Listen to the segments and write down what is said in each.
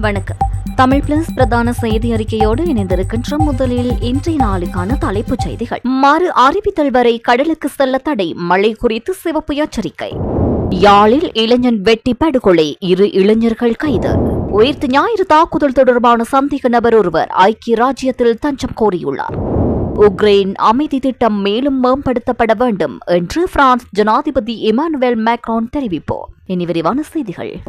வணக்கம். தமிழ் பிளஸ் பிரதான செய்தி அறிக்கையோடு இணைந்திருக்கின்ற முதலில் இன்றைய நாளுக்கான தலைப்புச் செய்திகள். மறு அறிவித்தல் வரை கடலுக்கு செல்ல தடை மழை குறித்து சிவப்பு எச்சரிக்கை. யாழில் இளைஞன் வெட்டி படுகொலை இரு இளைஞர்கள் கைது. உயிர்த்து ஞாயிறு தாக்குதல் தொடர்பான சந்தேக நபர் ஒருவர் ஐக்கிய ராஜ்யத்தில் தஞ்சம் கோரியுள்ளார். உக்ரைன் அமைதி திட்டம் மேலும் மேம்படுத்தப்பட வேண்டும் என்று பிரான்ஸ் ஜனாதிபதி இமானுவேல் மேக்ரான் தெரிவிப்போம் இனி விரிவான செய்திகள்.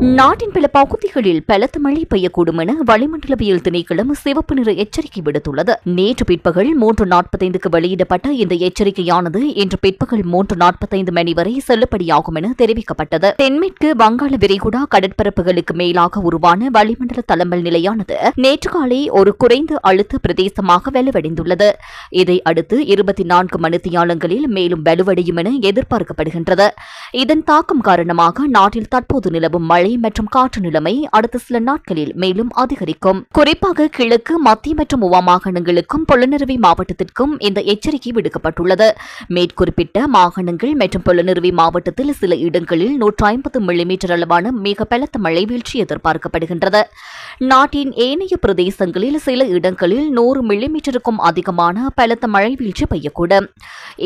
நாட்டின் பல பகுதிகளில் பலத்த மழை பெய்யக்கூடும் என வளிமண்டலவியல் திணைக்களம் சிவப்பு நிற எச்சரிக்கை விடுத்துள்ளது. நேற்று பிற்பகல் மூன்று நாற்பத்தைந்துக்கு வெளியிடப்பட்ட இந்த எச்சரிக்கையானது இன்று பிற்பகல் மூன்று நாற்பத்தைந்து மணி வரை செல்லுபடியாகும் என தெரிவிக்கப்பட்டது. தென்மேற்கு வங்காள விரிகுடா கடற்பரப்புகளுக்கு மேலாக உருவான வளிமண்டல தளம்பல் நிலையானது நேற்று காலை ஒரு குறைந்த அழுத்த பிரதேசமாக வலுவடைந்துள்ளது. இதை அடுத்து இருபத்தி நான்கு மணித்தியாலங்களில் மேலும் வலுவடையும் என எதிர்பார்க்கப்படுகின்றது. இதன் தாக்கம் காரணமாக நாட்டில் தற்போது நிலவும் மழை மழை மற்றும் காற்று நிலைமை அடுத்த சில நாட்களில் மேலும் அதிகரிக்கும். குறிப்பாக கிழக்கு மத்திய மற்றும் உவா மாகாணங்களுக்கும் பொலனறுவி மாவட்டத்திற்கும் இந்த எச்சரிக்கை விடுக்கப்பட்டுள்ளது. மேற்குறிப்பிட்ட மாகாணங்கள் மற்றும் பொலனறுவி மாவட்டத்தில் சில இடங்களில் நூற்றி ஐம்பது மில்லிமீட்டர் அளவான மிக பலத்த மழை வீழ்ச்சி எதிர்பார்க்கப்படுகின்றது. நாட்டின் ஏனைய பிரதேசங்களில் சில இடங்களில் நூறு மில்லிமீட்டருக்கும் அதிகமான பலத்த மழை வீழ்ச்சி பெய்யக்கூடும்.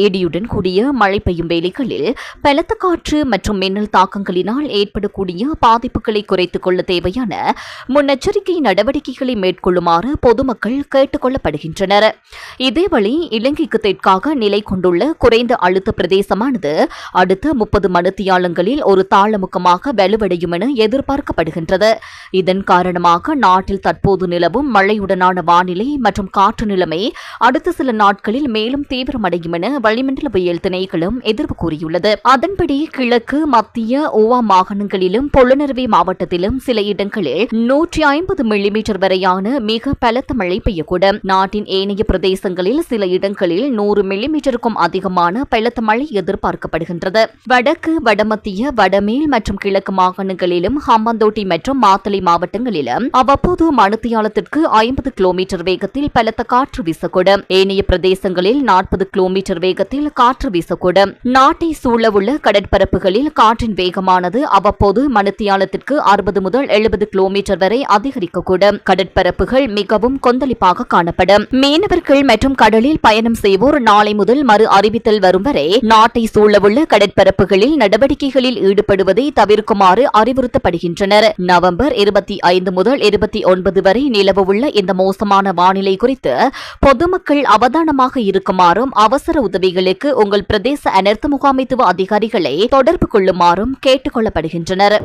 ஏடியுடன் கூடிய மழை பெய்யும் வேளைகளில் பலத்த காற்று மற்றும் மின்னல் தாக்கங்களினால் ஏற்படக்கூடிய பாதிப்புகளை குறைத்துக் கொள்ள தேவையான முன்னெச்சரிக்கை நடவடிக்கைகளை மேற்கொள்ளுமாறு பொதுமக்கள் கேட்டுக் கொள்ளப்படுகின்றனர். இதேவழி இலங்கைக்கு தெற்காக நிலை கொண்டுள்ள குறைந்த அழுத்த பிரதேசமானது அடுத்த முப்பது மணித்தியாலங்களில் ஒரு தாளமுக்கமாக வலுவடையும் என எதிர்பார்க்கப்படுகின்றது. இதன் காரணமாக நாட்டில் தற்போது நிலவும் மழையுடனான வானிலை மற்றும் காற்று நிலைமை அடுத்த சில நாட்களில் மேலும் தீவிரமடையும் என வளிமண்டலவியல் திணைக்களம் எதிர்ப்பு கூறியுள்ளது. அதன்படி கிழக்கு மத்திய ஓவா மாகாணங்களிலும் பொலனறுவி மாவட்டத்திலும் சில இடங்களில் நூற்றி ஐம்பது மில்லிமீட்டர் வரையான மிக பலத்த மழை பெய்யக்கூடும். நாட்டின் ஏனைய பிரதேசங்களில் சில இடங்களில் நூறு மில்லிமீட்டருக்கும் அதிகமான பலத்த மழை எதிர்பார்க்கப்படுகின்றது. வடக்கு வடமத்திய வடமேல் மற்றும் கிழக்கு மாகாணங்களிலும் ஹம்பாந்தோட்டை மற்றும் மாத்தளை மாவட்டங்களிலும் அவ்வப்போது மணித்தியாலத்திற்கு ஐம்பது கிலோமீட்டர் வேகத்தில் பலத்த காற்று வீசக்கூடும். ஏனைய பிரதேசங்களில் நாற்பது கிலோமீட்டர் வேகத்தில் காற்று வீசக்கூடும். நாட்டை சூழவுள்ள கடற்பரப்புகளில் காற்றின் வேகமானது அவ்வப்போது அடையாளத்திற்கு அறுபது முதல் எழுபது கிலோமீட்டர் வரை அதிகரிக்கக்கூடும். கடற்பரப்புகள் மிகவும் கொந்தளிப்பாக காணப்படும். மீனவர்கள் மற்றும் கடலில் பயணம் செய்வோர் நாளை முதல் மறு அறிவித்தல் வரும் வரை நாட்டை சூழவுள்ள கடற்பரப்புகளில் நடவடிக்கைகளில் ஈடுபடுவதை தவிர்க்குமாறு அறிவுறுத்தப்படுகின்றனர். நவம்பர் இருபத்தி ஐந்து முதல் இருபத்தி ஒன்பது வரை நிலவவுள்ள இந்த மோசமான வானிலை குறித்து பொதுமக்கள் அவதானமாக இருக்குமாறும் அவசர உதவிகளுக்கு உங்கள் பிரதேச அனர்த்த முகாமைத்துவ அதிகாரிகளை தொடர்பு கொள்ளுமாறும் கேட்டுக் கொள்ளப்படுகின்றனர்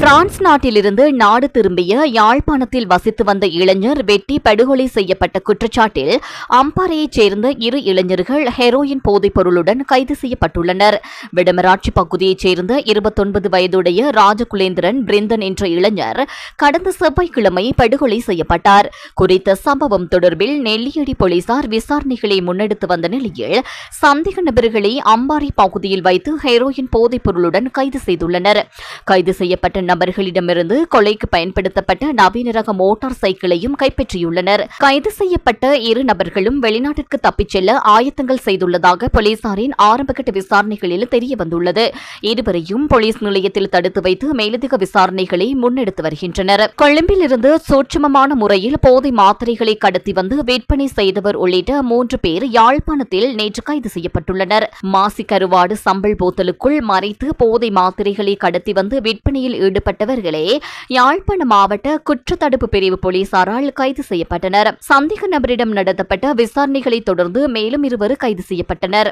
பிரான்ஸ் நாட்டிலிருந்து நாடு திரும்பிய யாழ்ப்பாணத்தில் வசித்து வந்த இளைஞர் வெட்டி படுகொலை செய்யப்பட்ட குற்றச்சாட்டில் அம்பாறையைச் சேர்ந்த இரு இளைஞர்கள் ஹெரோயின் போதைப் பொருளுடன் கைது செய்யப்பட்டுள்ளனர். விடமராட்சி பகுதியைச் சேர்ந்த இருபத்தொன்பது வயதுடைய ராஜகுலேந்திரன் பிரிந்தன் என்ற இளைஞர் கடந்த செவ்வாய்க்கிழமை படுகொலை செய்யப்பட்டார். குறித்த சம்பவம் தொடர்பில் நெல்லியடி போலீசார் விசாரணைகளை முன்னெடுத்து வந்த நிலையில் சந்தேக நபர்களை அம்பாறை பகுதியில் வைத்து ஹெரோயின் போதைப் பொருளுடன் கைது செய்துள்ளனர். கைது செய்யப்பட்ட நபர்களிடமிருந்து கொலைக்கு பயன்படுத்தப்பட்ட நவீன ரக மோட்டார் சைக்கிளையும் கைப்பற்றியுள்ளனர். கைது செய்யப்பட்ட இரு நபர்களும் வெளிநாட்டிற்கு தப்பிச் செல்ல ஆயத்தங்கள் செய்துள்ளதாக போலீசாரின் ஆரம்பகட்ட விசாரணைகளில் தெரியவந்துள்ளது. இருவரையும் போலீஸ் நிலையத்தில் தடுத்து வைத்து மேலதிக விசாரணைகளை முன்னெடுத்து வருகின்றனர். கொழும்பிலிருந்து சூட்சமமான முறையில் போதை மாத்திரைகளை கடத்தி வந்து விற்பனை செய்தவர் உள்ளிட்ட மூன்று பேர் யாழ்ப்பாணத்தில் நேற்று கைது செய்யப்பட்டுள்ளனர். மாசி கருவாடு சம்பல் போத்தலுக்குள் மறைத்து போதை மாத்திரைகளை கடத்தி வந்து விற்பனையில் ஈடுபட்டவர்களே யாழ்ப்பாண மாவட்ட குற்றத்தடுப்பு பிரிவு போலீசாரால் கைது செய்யப்பட்டனர். சந்தேக நபரிடம் நடத்தப்பட்ட விசாரணைகளை தொடர்ந்து மேலும் இருவர் கைது செய்யப்பட்டனர்.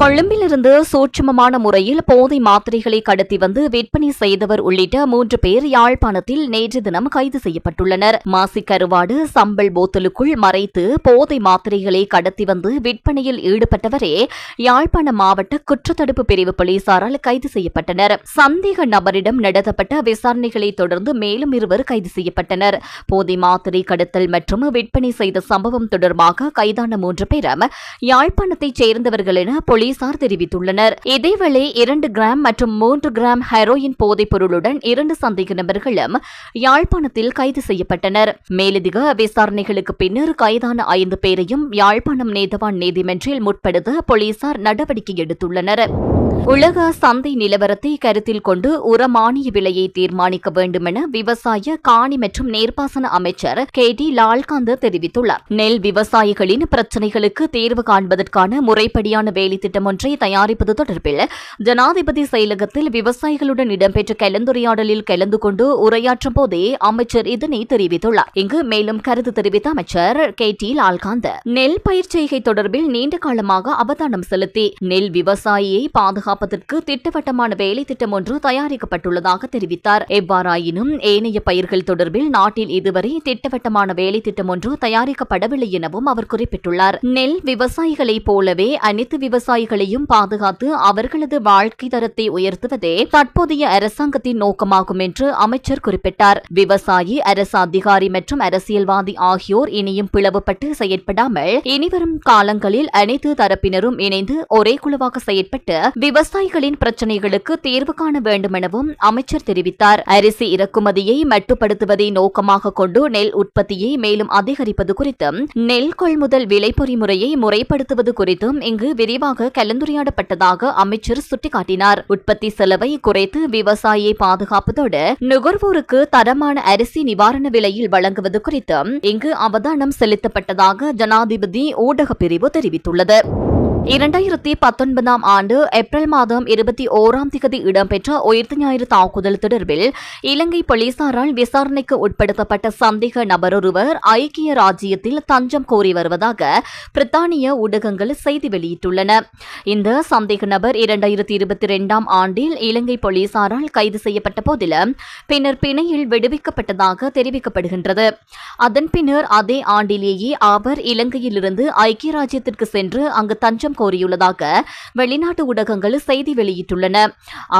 கொழும்பிலிருந்து சூட்சுமமான முறையில் போதை மாத்திரைகளை கடத்தி வந்து விற்பனை செய்தவர் உள்ளிட்ட மூன்று பேர் யாழ்ப்பாணத்தில் நேற்று தினம் கைது செய்யப்பட்டுள்ளனர். மாசி கருவாடு சம்பல் போத்தலுக்குள் மறைத்து போதை மாத்திரைகளை கடத்தி வந்து விற்பனையில் ஈடுபட்டவரே யாழ்ப்பாண மாவட்ட குற்றத்தடுப்பு பிரிவு போலீசாரால் கைது செய்யப்பட்டனர். சந்தேக நபரிடம் நடத்தப்பட்ட விசாரணைகளை தொடர்ந்து மேலும் இருவர் கைது செய்யப்பட்டனர். போதை மாத்திரை கடத்தல் மற்றும் விற்பனை செய்த சம்பவம் தொடர்பாக கைதான மூன்று பேரும் யாழ்ப்பாணத்தைச் சேர்ந்தவர்கள் என போலீசார் தெரிவித்துள்ளனர். இதேவேளை இரண்டு கிராம் மற்றும் மூன்று கிராம் ஹெரோயின் போதைப் பொருளுடன் இரண்டு சந்தேக நபர்களும் யாழ்ப்பாணத்தில் கைது செய்யப்பட்டனர். மேலதிக விசாரணைகளுக்கு பின்னர் கைதான ஐந்து பேரையும் யாழ்ப்பாணம் நேதவான் நீதிமன்றில் முற்படுத்த போலீசார் நடவடிக்கை எடுத்துள்ளனர். உலக சந்தை நிலவரத்தை கருத்தில் கொண்டு உரமானிய விலையை தீர்மானிக்க வேண்டும் என விவசாய காணி மற்றும் நீர்ப்பாசன அமைச்சர் கே. டி. லால்காந்த் தெரிவித்துள்ளார். நெல் விவசாயிகளின் பிரச்சினைகளுக்கு தீர்வு காண்பதற்கான முறைப்படியான வேலை திட்டம் ஒன்றை தயாரிப்பது தொடர்பில் ஜனாதிபதி செயலகத்தில் விவசாயிகளுடன் இடம்பெற்ற கலந்துரையாடலில் கலந்து கொண்டு உரையாற்றும் போதே அமைச்சர் இதனை தெரிவித்துள்ளார். இங்கு மேலும் கருத்து தெரிவித்த அமைச்சர் கே டி லால்காந்த நெல் பயிர் செய்கை தொடர்பில் நீண்ட காலமாக அவதானம் செலுத்தி நெல் விவசாயியை பாதுகாப்பதற்கு திட்டவட்டமான வேலை திட்டம் ஒன்று தயாரிக்கப்பட்டுள்ளதாக தெரிவித்தார். எவ்வாறாயினும் ஏனைய பயிர்கள் தொடர்பில் நாட்டில் இதுவரை திட்டவட்டமான வேலை திட்டம் ஒன்று தயாரிக்கப்படவில்லை எனவும் அவர் குறிப்பிட்டுள்ளார். நெல் விவசாயிகளைப் போலவே அனைத்து விவசாயிகள் விவசாயிகளையும் பாதுகாத்து அவர்களது வாழ்க்கை தரத்தை உயர்த்துவதே தற்போதைய அரசாங்கத்தின் நோக்கமாகும் என்று அமைச்சர் குறிப்பிட்டார். விவசாயி அரசு அதிகாரி மற்றும் அரசியல்வாதி ஆகியோர் இனியும் பிளவுபட்டு செயற்படாமல் இனிவரும் காலங்களில் அனைத்து தரப்பினரும் இணைந்து ஒரே குழுவாக செயற்பட்டு விவசாயிகளின் பிரச்சினைகளுக்கு தீர்வு காண வேண்டும் எனவும் அமைச்சர் தெரிவித்தார். அரிசி இறக்குமதியை மட்டுப்படுத்துவதை நோக்கமாக கொண்டு நெல் உற்பத்தியை மேலும் அதிகரிப்பது குறித்தும் நெல் கொள்முதல் விலை பொறிமுறையை முறைப்படுத்துவது குறித்தும் இங்கு விரிவாக கலந்துரையாடப்பட்டதாக அமைச்சர் சுட்டிக்காட்டினார். உற்பத்தி செலவை குறைத்து விவசாயியை பாதுகாப்பதோடு நுகர்வோருக்கு தரமான அரிசி நிவாரண விலையில் வழங்குவது குறித்தும் இங்கு அவதானம் செலுத்தப்பட்டதாக ஜனாதிபதி ஊடகப் பிரிவு தெரிவித்துள்ளது. இரண்டாயிரத்தி பத்தொன்பதாம் ஆண்டு ஏப்ரல் மாதம் இருபத்தி ஓராம் திகதி இடம்பெற்ற உயிர்த்த ஞாயிறு தாக்குதல் தொடர்பில் இலங்கை போலீசாரால் விசாரணைக்கு உட்படுத்தப்பட்ட சந்தேக நபரொருவர் ஐக்கிய ராஜ்யத்தில் தஞ்சம் கோரி வருவதாக பிரித்தானிய ஊடகங்கள் செய்தி வெளியிட்டுள்ளன. இந்த சந்தேக நபர் இரண்டாயிரத்தி இருபத்தி இரண்டாம் ஆண்டில் இலங்கை போலீசாரால் கைது செய்யப்பட்ட போதிலும் பின்னர் பிணையில் விடுவிக்கப்பட்டதாக தெரிவிக்கப்படுகின்றது. அதன் பின்னர் அதே ஆண்டிலேயே அவர் இலங்கையிலிருந்து ஐக்கிய ராஜ்யத்திற்கு சென்று அங்கு தஞ்சம் கோரியுள்ளதாக வெளிநாட்டு ஊடகங்கள் செய்தி வெளியிட்டுள்ளன.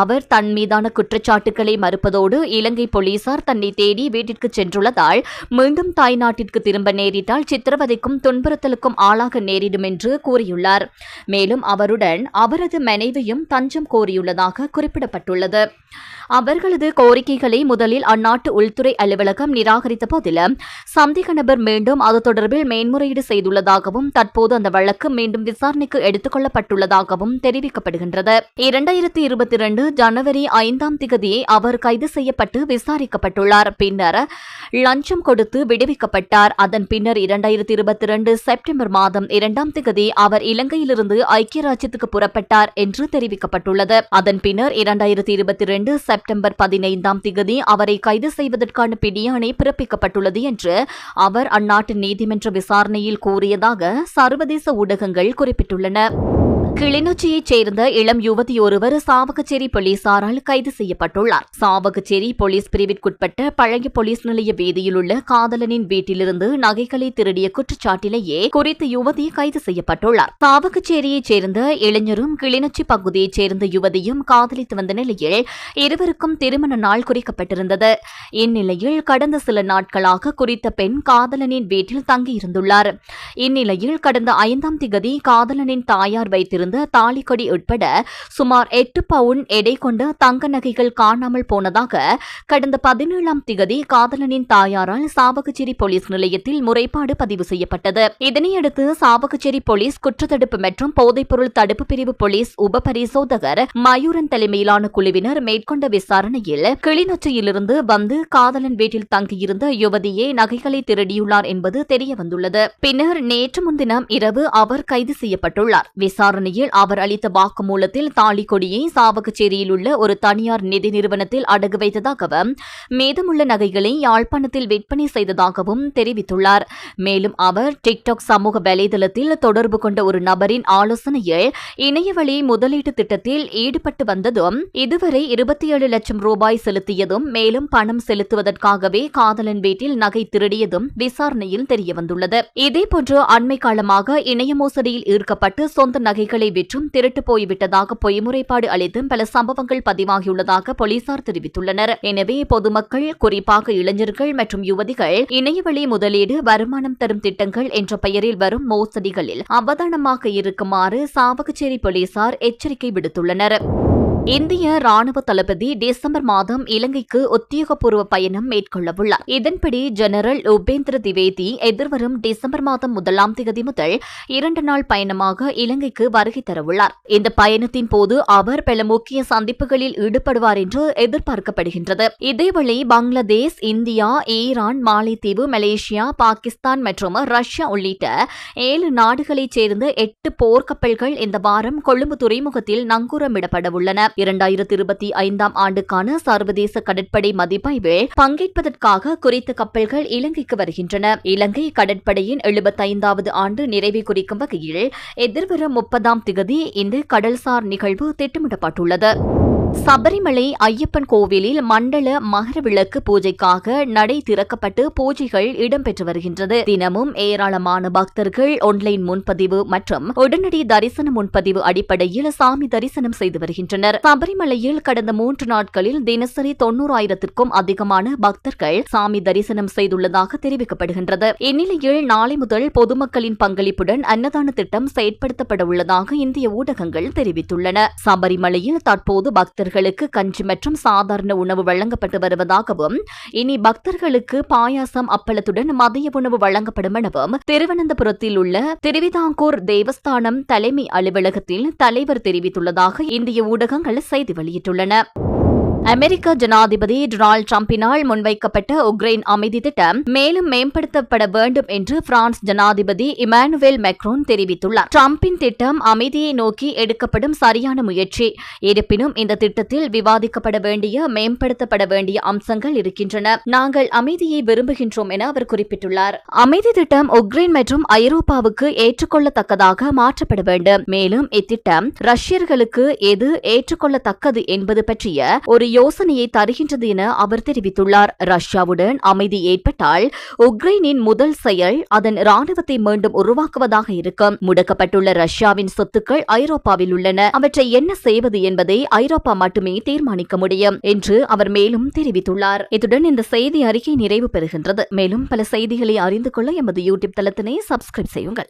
அவர் தன் மீதான குற்றச்சாட்டுகளை மறுப்பதோடு இலங்கை போலீசார் தன்னை தேடி வீட்டிற்கு சென்றுள்ளதால் மீண்டும் தாய்நாட்டிற்கு திரும்ப நேரிட்டால் சித்திரவதைக்கும் துன்புறுத்தலுக்கும் ஆளாக நேரிடும் என்று கூறியுள்ளார். மேலும் அவருடன் அவரது மனைவியும் தஞ்சம் கோரியுள்ளதாக குறிப்பிடப்பட்டுள்ளது. அவர்களது கோரிக்கைகளை முதலில் அந்நாட்டு உள்துறை அலுவலகம் நிராகரித்த போதிலும் சந்தேக நபர் மீண்டும் அது தொடர்பில் மேன்முறையீடு செய்துள்ளதாகவும் தற்போது அந்த வழக்கு மீண்டும் விசாரணைக்கு எடுத்துக் கொள்ளப்பட்டுள்ளதாகவும் தெரிவிக்கப்படுகின்றது. இரண்டாயிரத்தி இருபத்தி இரண்டு ஜனவரி ஐந்தாம் திகதி அவர் கைது செய்யப்பட்டு விசாரிக்கப்பட்டுள்ளார். பின்னர் லஞ்சம் கொடுத்து விடுவிக்கப்பட்டார். அதன் பின்னர் இரண்டாயிரத்தி இருபத்தி இரண்டு செப்டம்பர் மாதம் இரண்டாம் திகதி அவர் இலங்கையிலிருந்து ஐக்கிய ராஜ்யத்துக்கு புறப்பட்டார் என்று தெரிவிக்கப்பட்டுள்ளது. அதன் பின்னர் இரண்டாயிரத்தி இருபத்தி இரண்டு செப்டம்பர் பதினைந்தாம் திகதி அவரை கைது செய்வதற்கான பிடியாணை பிறப்பிக்கப்பட்டுள்ளது என்று அவர் அந்நாட்டு நீதிமன்ற விசாரணையில் கூறியதாக சர்வதேச ஊடகங்கள் குறிப்பிட்டுள்ளன. உள்ளன கிளிநொச்சியைச் சேர்ந்த இளம் யுவதி ஒருவர் சாவகச்சேரி போலீசாரால் கைது செய்யப்பட்டுள்ளார். சாவகச்சேரி போலீஸ் பிரிவிற்குட்பட்ட பழைய போலீஸ் நிலைய வீதியில் உள்ள காதலனின் வீட்டிலிருந்து நகைகளை திருடிய குற்றச்சாட்டிலேயே குறித்த யுவதி கைது செய்யப்பட்டுள்ளார். சாவகச்சேரியைச் சேர்ந்த இளைஞரும் கிளிநொச்சி பகுதியைச் சேர்ந்த யுவதியும் காதலித்து வந்த நிலையில் இருவருக்கும் திருமண நாள் குறிக்கப்பட்டிருந்தது. இந்நிலையில் கடந்த சில நாட்களாக குறித்த பெண் காதலனின் வீட்டில் தங்கியிருந்துள்ளார். இந்நிலையில் கடந்த ஐந்தாம் திகதி காதலனின் தாயார் வைத்திருந்த தாலிக்கொடி உட்பட சுமார் எட்டு பவுன் எடை கொண்ட தங்க நகைகள் காணாமல் போனதாக கடந்த பதினேழாம் திகதி காதலனின் தாயாரால் சாவகச்சேரி போலீஸ் நிலையத்தில் முறைப்பாடு பதிவு செய்யப்பட்டது. இதனையடுத்து சாவகச்சேரி போலீஸ் குற்றத்தடுப்பு மற்றும் போதைப்பொருள் தடுப்பு பிரிவு போலீஸ் உப பரிசோதகர் மயூரன் தலைமையிலான குழுவினர் மேற்கொண்ட விசாரணையில் கிளிநொச்சியிலிருந்து வந்து காதலன் வீட்டில் தங்கியிருந்த யுவதியே நகைகளை திருடியுள்ளார் என்பது தெரியவந்துள்ளது. பின்னர் நேற்று முன்தினம் இரவு அவர் கைது செய்யப்பட்டுள்ளார். விசாரணையில் அவர் அளித்த வாக்குமூலத்தில் தாலிக்கொடியை சாவகச்சேரியில் உள்ள ஒரு தனியார் நிதி நிறுவனத்தில் அடகு வைத்ததாகவும் மீதமுள்ள நகைகளை யாழ்ப்பாணத்தில் விற்பனை செய்ததாகவும் தெரிவித்துள்ளார். மேலும் அவர் டிக்டாக் சமூக வலைதளத்தில் தொடர்பு கொண்ட ஒரு நபரின் ஆலோசனையில் இணையவழி முதலீட்டு திட்டத்தில் ஈடுபட்டு வந்ததும் இதுவரை இருபத்தி ஏழு லட்சம் ரூபாய் செலுத்தியதும் மேலும் பணம் செலுத்துவதற்காகவே காதலன் வீட்டில் நகை திருடியதும் விசாரணையில் தெரியவந்துள்ளது. இதேபோன்று அண்மை காலமாக இணைய மோசடியில் ஈர்க்கப்பட்டு சொந்த நகைகள் விற்றும் திருட்டு போய்விட்டதாக பொய்முறைப்பாடு அளித்தும் பல சம்பவங்கள் பதிவாகியுள்ளதாக போலீசார் தெரிவித்துள்ளனர். எனவே பொதுமக்கள் குறிப்பாக இளைஞர்கள் மற்றும் யுவதிகள் இணையவழி முதலீடு வருமானம் தரும் திட்டங்கள் என்ற பெயரில் வரும் மோசடிகளில் அவதானமாக இருக்குமாறு சாவகச்சேரி போலீசார் எச்சரிக்கை விடுத்துள்ளனர். இந்திய ராணுவ தளபதி டிசம்பர் மாதம் இலங்கைக்கு உத்தியோகபூர்வ பயணம் மேற்கொள்ளவுள்ளார். இதன்படி ஜெனரல் உபேந்திர திவேதி எதிர்வரும் டிசம்பர் மாதம் முதலாம் தேதி முதல் இரண்டு நாள் பயணமாக இலங்கைக்கு வருகை தரவுள்ளார். இந்த பயணத்தின் போது அவர் பல முக்கிய சந்திப்புகளில் ஈடுபடுவார் என்று எதிர்பார்க்கப்படுகின்றது. இதேவேளை பங்களாதேஷ் இந்தியா ஈரான் மாலைத்தீவு மலேசியா பாகிஸ்தான் மற்றும் ரஷ்யா உள்ளிட்ட ஏழு நாடுகளைச் சேர்ந்த எட்டு போர்க்கப்பல்கள் இந்த வாரம் கொழும்பு துறைமுகத்தில் நங்கூரமிடப்படவுள்ளன. இரண்டாயிரத்தி இருபத்தி ஐந்தாம் ஆண்டுக்கான சர்வதேச கடற்படை மதிப்பாய்வில் பங்கேற்பதற்காக குறித்த கப்பல்கள் இலங்கைக்கு வருகின்றன. இலங்கை கடற்படையின் எழுபத்தைந்தாவது ஆண்டு நிறைவை குறிக்கும் வகையில் எதிர்வரும் முப்பதாம் திகதி இந்த கடல்சார் நிகழ்வு திட்டமிடப்பட்டுள்ளது. சபரிமலை ஐயப்பன் கோவிலில் மண்டல மகரவிளக்கு பூஜைக்காக நடை திறக்கப்பட்டு பூஜைகள் இடம்பெற்று வருகின்றது. தினமும் ஏராளமான பக்தர்கள் ஆன்லைன் முன்பதிவு மற்றும் உடனடி தரிசன முன்பதிவு அடிப்படையில் சாமி தரிசனம் செய்து வருகின்றனர். சபரிமலையில் கடந்த மூன்று நாட்களில் தினசரி தொன்னூறாயிரத்திற்கும் அதிகமான பக்தர்கள் சாமி தரிசனம் செய்துள்ளதாக தெரிவிக்கப்படுகின்றது. இந்நிலையில் நாளை முதல் பொதுமக்களின் பங்களிப்புடன் அன்னதான திட்டம் செயற்படுத்தப்பட உள்ளதாக இந்திய ஊடகங்கள் தெரிவித்துள்ளன. சபரிமலையில் தற்போது பக்தர்களுக்கு கஞ்சி மற்றும் சாதாரண உணவு வழங்கப்பட்டு வருவதாகவும் இனி பக்தர்களுக்கு பாயாசம் அப்பளத்துடன் மதிய உணவு வழங்கப்படும் எனவும் திருவனந்தபுரத்தில் உள்ள திருவிதாங்கூர் தேவஸ்தானம் தலைமை அலுவலகத்தில் தலைவர் தெரிவித்துள்ளதாக இந்திய ஊடகங்கள் செய்தி வெளியிட்டுள்ளன. அமெரிக்க ஜனாதிபதி டொனால்டு டிரம்பினால் முன்வைக்கப்பட்ட உக்ரைன் அமைதி திட்டம் மேலும் மேம்படுத்தப்பட வேண்டும் என்று பிரான்ஸ் ஜனாதிபதி இமானுவேல் மெக்ரோன் தெரிவித்துள்ளார். டிரம்பின் திட்டம் அமைதியை நோக்கி எடுக்கப்படும் சரியான முயற்சி. இருப்பினும் இந்த திட்டத்தில் விவாதிக்கப்பட வேண்டிய மேம்படுத்தப்பட வேண்டிய அம்சங்கள் இருக்கின்றன. நாங்கள் அமைதியை விரும்புகின்றோம் என அவர் குறிப்பிட்டுள்ளார். அமைதி திட்டம் உக்ரைன் மற்றும் ஐரோப்பாவுக்கு ஏற்றுக்கொள்ளத்தக்கதாக மாற்றப்பட வேண்டும். மேலும் இத்திட்டம் ரஷ்யர்களுக்கு எது ஏற்றுக்கொள்ளத்தக்கது என்பது பற்றிய ஒரு யோசனையை தருகின்றது என அவர் தெரிவித்துள்ளார். ரஷ்யாவுடன் அமைதி ஏற்பட்டால் உக்ரைனின் முதல் செயல் அதன் ராணுவத்தை மீண்டும் உருவாக்குவதாக இருக்கும். முடக்கப்பட்டுள்ள ரஷ்யாவின் சொத்துக்கள் ஐரோப்பாவில் உள்ளன. அவற்றை என்ன செய்வது என்பதை ஐரோப்பா மட்டுமே தீர்மானிக்க முடியும் என்று அவர் மேலும் தெரிவித்துள்ளார். இத்துடன் இந்த செய்தி அறிக்கை நிறைவு பெறுகின்றது. மேலும் பல செய்திகளை அறிந்து கொள்ள எமது யூடியூப் தளத்தினை சப்ஸ்கிரைப் செய்யுங்கள்.